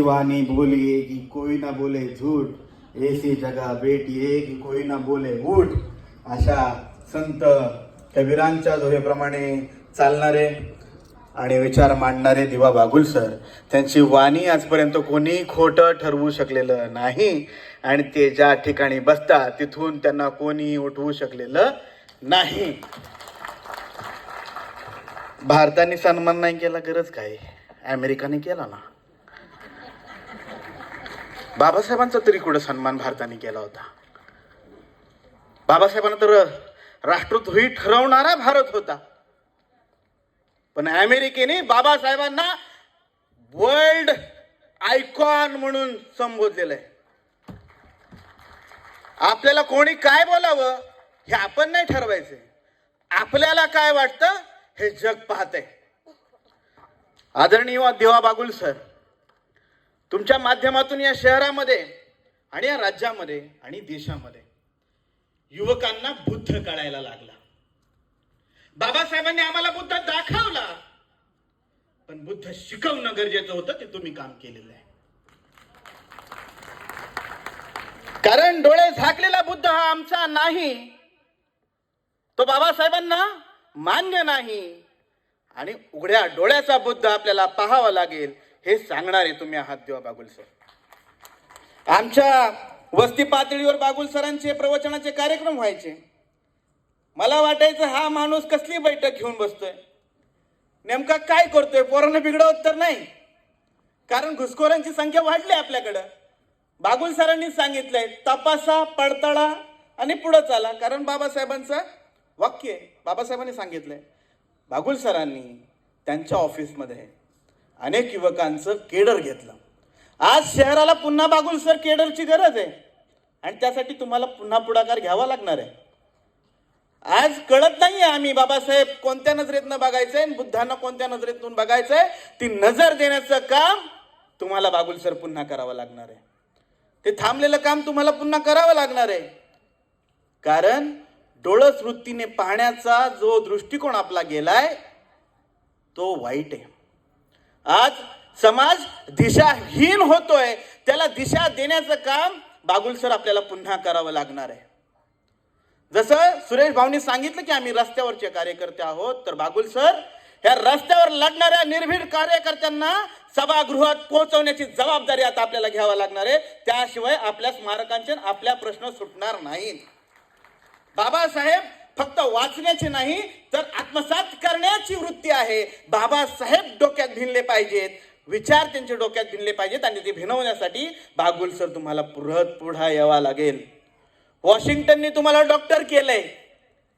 वाणी बोलिए कि कोई ना बोले झूठ ऐसी जगह बैठिए कि कोई ना बोले उठ अशा संत कबीरांच्या दोहेप्रमाणे चालणारे आणि विचार मांडणारे दिवा बागुल सर. त्यांची वाणी आजपर्यंत कोणी खोटं ठरवू शकलेलं नाही आणि ते ज्या ठिकाणी बसतात तिथून त्यांना कोणी उठवू शकलेलं नाही. भारताने सन्मान नाही केला गरज काय? अमेरिकाने केला ना? बाबासाहेबांचा तरी कुठं सन्मान भारताने केला होता? बाबासाहेबांना तर राष्ट्रद्रोही ठरवणारा भारत होता. पण अमेरिकेने बाबासाहेबांना वर्ल्ड आयकॉन म्हणून संबोधलेलं आहे. आपल्याला कोणी काय बोलावं हे आपण नाही ठरवायचंय आपल्याला काय वाटतं हे जग पाहतंय. आदरणीय देवा बागुल सर तुमच्या माध्यमातून या शहरामध्ये आणि या राज्यामध्ये आणि देशामध्ये युवकांना बुद्ध कळायला लागला. बाबासाहेबांनी आम्हाला बुद्ध दाखवला. पण बुद्ध शिकवणं गरजेचं होतं ते तुम्ही काम केलेलं आहे. कारण डोळे झाकलेला बुद्ध हा आमचा नाही. तो बाबासाहेबांना मान्य नाही. आणि उघड्या डोळ्याचा बुद्ध आपल्याला पाहावा लागेल. हे सांगणारे तुम्ही आहात देवा बागुल सर. आमच्या वस्ती पातळीवर बागुल सरांचे प्रवचनाचे कार्यक्रम व्हायचे. मला वाटायचं हा माणूस कसली बैठक घेऊन बसतोय? नेमका काय करतोय? पोरांना बिघडवत तर नाही. कारण घुसखोरांची संख्या वाढली आपल्याकडं. बागुल सरांनी सांगितलंय तपासा पडताळा आणि पुढं चाला. कारण बाबासाहेबांचं वाक्य आहे. बाबासाहेबांनी सांगितलंय बागुल सरांनी त्यांच्या ऑफिसमध्ये अनेक युवकांचं केडर घेतलं. आज शहराला पुन्हा बागून सर केडरची गरज आहे. आणि त्यासाठी तुम्हाला पुन्हा पुढाकार घ्यावा लागणार आहे. आज कळत नाहीये आम्ही बाबासाहेब कोणत्या नजरेतनं बघायचंय आहे बुद्धांना कोणत्या नजरेतून बघायचंय. ती नजर देण्याचं काम तुम्हाला बागुल सर पुन्हा करावं लागणार आहे. ते थांबलेलं काम तुम्हाला पुन्हा करावं लागणार आहे. कारण डोळस वृत्तीने पाहण्याचा जो दृष्टिकोन आपला गेलाय तो वाईट आहे. आज समाज दिशाहीन होतोय. त्याला दिशा देण्याचं काम बागुल सर आपल्याला पुन्हा करावं लागणार आहे. जसं सुरेश भाऊनी सांगितलं की आम्ही रस्त्यावरचे कार्यकर्ते आहोत तर बागुल सर ह्या रस्त्यावर लढणाऱ्या निर्भीड कार्यकर्त्यांना सभागृहात पोहोचवण्याची जबाबदारी आता आपल्याला घ्यावा लागणार आहे. त्याशिवाय आपल्या स्मारकांचे आपल्या प्रश्न सुटणार नाहीत. बाबासाहेब फक्त वाचण्याची नाही तर आत्मसात करण्याची वृत्ती आहे. बाबासाहेब डोक्यात भिनले पाहिजेत. विचार त्यांच्या डोक्यात भिनले पाहिजेत आणि ते भिनवण्यासाठी बागुल सर तुम्हाला पुरत पुढा यावा लागेल. वॉशिंग्टनने तुम्हाला डॉक्टर केलंय.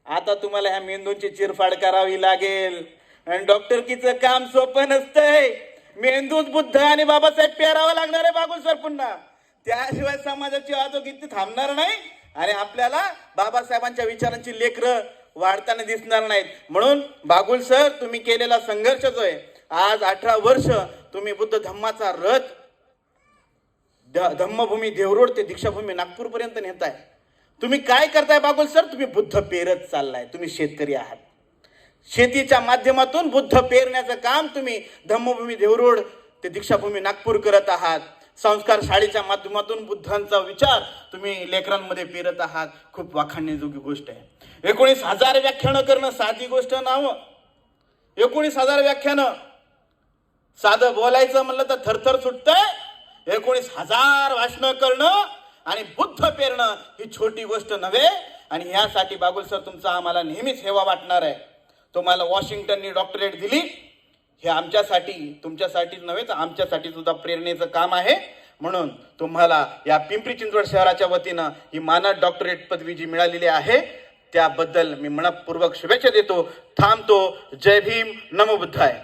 आता तुम्हाला ह्या मेंदूंची चिरफाड करावी लागेल. आणि डॉक्टरकीचं काम सोपं नसतंय. मेंदूच बुद्ध आणि बाबासाहेब पेरावं लागणार आहे बागुल सर पुन्हा. त्याशिवाय समाजाची आजोगीती थांबणार नाही. आणि आपल्याला बाबासाहेबांच्या विचारांची लेकरं वाढताना दिसणार नाहीत. म्हणून बागुल सर तुम्ही केलेला संघर्ष जो आहे आज अठरा वर्ष तुम्ही बुद्ध धम्माचा रथ धम्मभूमी देवरोड ते दीक्षाभूमी नागपूर पर्यंत नेताय. तुम्ही काय करताय बागुल सर? तुम्ही बुद्ध पेरत चाललाय. तुम्ही शेतकरी आहात. शेतीच्या माध्यमातून बुद्ध पेरण्याचं काम तुम्ही धम्मभूमी देवरोड ते दीक्षाभूमी नागपूर करत आहात. संस्कार शाळेच्या माध्यमातून बुद्धांचा विचार तुम्ही लेकरांमध्ये पेरत आहात. खूप वाखाणण्याजोगी गोष्ट आहे. एकोणीस हजार व्याख्यानं करणं साधी गोष्ट नाव. एकोणीस हजार व्याख्यानं. साधं बोलायचं म्हणलं तर थरथर सुटतंय. एकोणीस हजार भाषणं करणं आणि बुद्ध पेरणं ही छोटी गोष्ट नव्हे. आणि ह्यासाठी बागुल सर तुमचा आम्हाला नेहमीच हेवा वाटणार आहे. तुम्हाला वॉशिंग्टननी डॉक्टरेट दिली. हे आमच्यासाठी तुमच्यासाठीच नव्हे तर आमच्यासाठी सुद्धा प्रेरणेचं काम आहे. म्हणून तुम्हाला या पिंपरी चिंचवड शहराच्या वतीनं ही मानद डॉक्टरेट पदवी जी मिळालेली आहे त्याबद्दल मी मनपूर्वक शुभेच्छा देतो. थांबतो. जय भीम. नमो बुद्धाय.